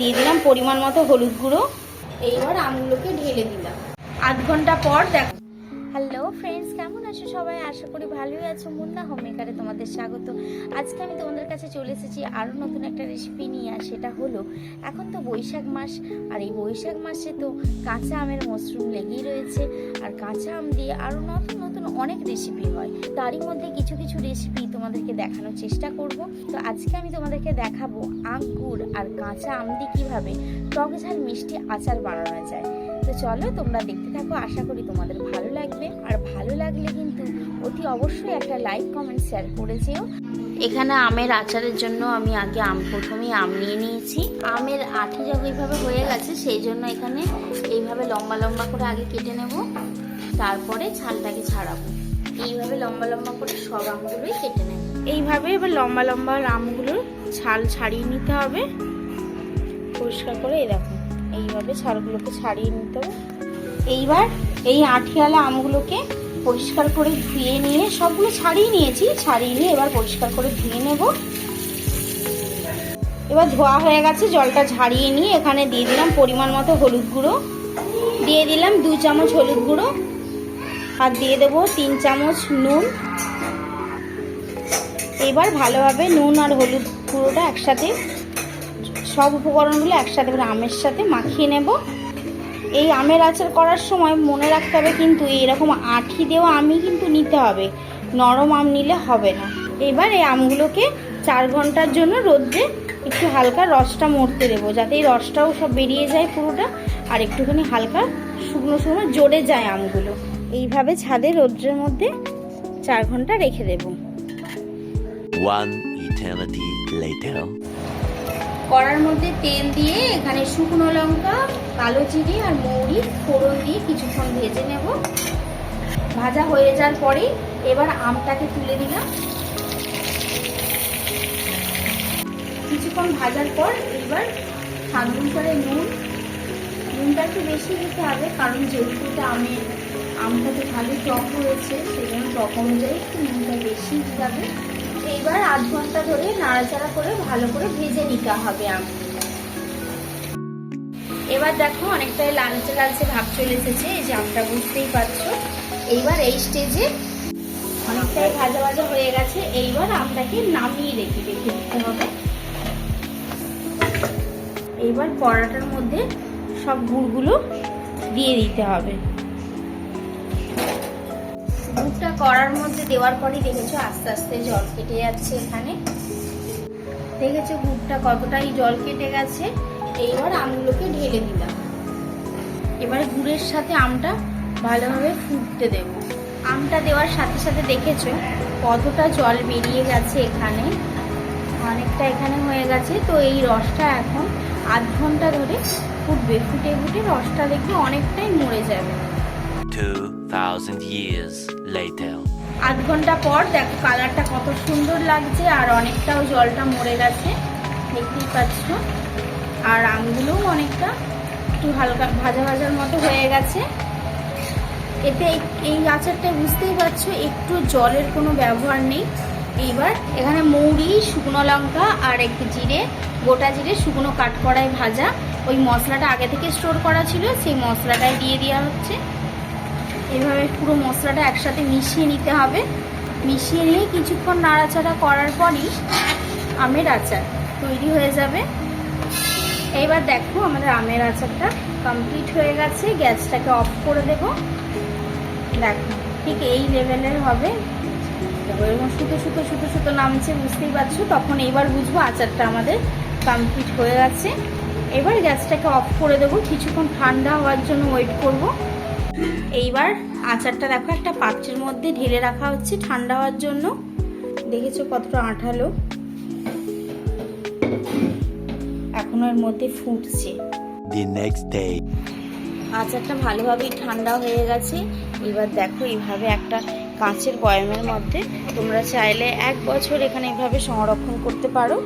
দিয়ে দিলাম পরিমাণ মতো হলুদ গুঁড়ো। এইবার আমগুলোকে ঢেলে দিলাম। আধ ঘণ্টা পর দেখো হ্যালো ফ্রেন্ডস কেমন আছো সবাই? আশা করি ভালোই আছো। মুন্না হোম মেকারে তোমাদের স্বাগত। আজকে আমি তোমাদের কাছে চলে এসেছি আরও নতুন একটা রেসিপি নিয়ে, আর সেটা হলো, এখন তো বৈশাখ মাস, আর এই বৈশাখ মাসে তো কাঁচা আমের মশরুম লেগেই রয়েছে, আর কাঁচা আম দিয়ে আরও নতুন নতুন অনেক রেসিপি হয়। তারই মধ্যে কিছু কিছু রেসিপি তোমাদেরকে দেখানোর চেষ্টা করব। তো আজকে আমি তোমাদেরকে দেখাবো আখ গুড় আর কাঁচা আম দিয়ে কীভাবে টক ঝাল মিষ্টি আচার বানানো যায়। তো চলো তোমরা দেখতে থাকো, আশা করি তোমাদের ভালো লাগবে। আর ভালো লাগলে কিন্তু অতি অবশ্যই একটা লাইক কমেন্ট শেয়ার করে যেও। এখানে আমের আচারের জন্য আমি আগে আম প্রথমেই আম নিয়ে নিয়েছি। আমের আঠি যখন এইভাবে হয়ে গেছে, সেই জন্য এখানে এইভাবে লম্বা লম্বা করে আগে কেটে নেব। তারপরে ছালটাকে ছাড়াবো। এইভাবে লম্বা লম্বা করে সব আমগুলোই কেটে নেব। এইভাবে এবার লম্বা লম্বা আমগুলোর ছাল ছাড়িয়ে নিতে হবে। পরিষ্কার করে দেখো। এইভাবে ছালগুলোকে ছাড়িয়ে নিতে হবে। এইবার এই আঠিয়ালা আমগুলোকে পরিষ্কার করে ধুয়ে নিয়ে সবগুলো ছাড়িয়ে নিয়েছি। ছাড়িয়ে নিয়ে এবার পরিষ্কার করে ধুয়ে নেব। এবার ধোয়া হয়ে গেছে, জলটা ঝাড়িয়ে নিয়ে এখানে দিয়ে দিলাম পরিমাণ মতো হলুদ গুঁড়ো। দিয়ে দিলাম দু চামচ হলুদ গুঁড়ো আর দিয়ে দেবো তিন চামচ নুন। এবার ভালোভাবে নুন আর হলুদ গুঁড়োটা একসাথে সব উপকরণগুলো একসাথে করে আমের সাথে মাখিয়ে নেব। এই আমের আচার করার সময় মনে রাখতে হবে কিন্তু এরকম আঠি দেওয়া আমই কিন্তু নিতে হবে, নরম আম নিলে হবে না। এবার এই আমগুলোকে চার ঘণ্টার জন্য রোদ্রে একটু হালকা রসটা মরতে দেবো, যাতে এই রসটাও সব বেরিয়ে যায় পুরোটা আর একটুখানি হালকা শুকনো শুকনো জোরে যায় আমগুলো। এইভাবে ছাদে রোদ্রের মধ্যে চার ঘণ্টা রেখে দেবো। One eternity later. কড়ার মধ্যে তেল দিয়ে এখানে শুকনো লঙ্কা, কালো চিনি আর মৌরি, ফোড়ন দিয়ে কিছুক্ষণ ভেজে নেব। ভাজা হয়ে যাওয়ার পরে এবার আমটাকে তুলে দিলাম কিছুক্ষণ ভাজার পর এবার স্বাদ অনুসারে নুন। নুনটা একটু বেশি দিতে হবে, কারণ যেহেতু এটা আমের আমটা তো ভালো টক হয়েছে সেই জন্য টক অনুযায়ী একটু নুনটা বেশি যাবে এইবার আধ ঘণ্টা ধরে নাড়াচাড়া করে ভালো করে ভেজে নিতে হবে এবার দেখো অনেকটাই লালচে লালচে ভাব চলে এসেছে, এই যে আমটা বুঝতেই পারছ। এইবার এই স্টেজে অনেকটাই ভাজা ভাজা হয়ে গেছে, এইবার আমটাকে নামিয়ে রেখে রেখে দিতে হবে। এইবার পরাটার মধ্যে সব গুড়গুলো দিয়ে দিতে হবে। দুধটা কড়ার মধ্যে দেওয়ার পরই দেখেছ আস্তে আস্তে জল কেটে যাচ্ছে এখানে। দেখেছ গুড়টা কতটাই জল কেটে গেছে। এইবার আমগুলোকে ঢেলে দিলাম এবার গুড়ের সাথে আমটা ভালোভাবে ফুটতে দেব। আমটা দেওয়ার সাথে সাথে দেখেছ কতটা জল বেরিয়ে গেছে এখানে। অনেকটা এখানে হয়ে গেছে। তো এই রসটা এখন আধ ঘণ্টা ধরে ফুটবে। ফুটে ফুটে রসটা দেখবে অনেকটাই মরে যাবে। Two thousand years later. আধ ঘণ্টা পর দেখো কালারটা কত সুন্দর লাগছে আর অনেকটাও জলটা মরে গেছে। দেখতেই পাচ্ছ। আর আমগুলোও অনেকটা একটু হালকা ভাজা ভাজার মতো হয়ে গেছে। এতে এই- আচারটা বুঝতেই পারছ, একটু জলের কোনো ব্যবহার নেই। এইবার এখানে মৌরি, শুকনো লঙ্কা আর একটু জিরে, গোটা জিরে শুকনো কাট কড়াই ভাজা। ওই মশলাটা আগে থেকে স্টোর করা ছিল, সেই মশলাটাই দিয়ে দেওয়া হচ্ছে। এভাবে পুরো মশলাটা একসাথে মিশিয়ে নিতে হবে। মিশিয়ে নিয়ে কিছুক্ষণ নাড়াচাড়া করার পরই আমের আচার তৈরি হয়ে যাবে। এইবার দেখো আমাদের আমের আচারটা কমপ্লিট হয়ে গেছে। গ্যাসটাকে অফ করে দেব। দেখো, ঠিক এই লেভেলের হবে। এরকম সুতো সুতো সুতো সুতো নামছে, বুঝতেই পারছ? তখন এইবার বুঝব আচারটা আমাদের কমপ্লিট হয়ে গেছে। এবার গ্যাসটাকে অফ করে দেবো। কিছুক্ষণ ঠান্ডা হওয়ার জন্য ওয়েট করব। এইবার আচারটা দেখো একটা পাত্রের মধ্যে ঢেলে রাখা হচ্ছে ঠান্ডা হওয়ার জন্য। দেখেছ কতটা আঠালো? এখন এর মধ্যে ফুটছে. আচারটা ভালোভাবেই ঠান্ডা হয়ে গেছে। এবার দেখো এইভাবে একটা কাঁচের বয়ামের মধ্যে তোমরা চাইলে এক বছর এখানে এইভাবে সংরক্ষণ করতে পারো।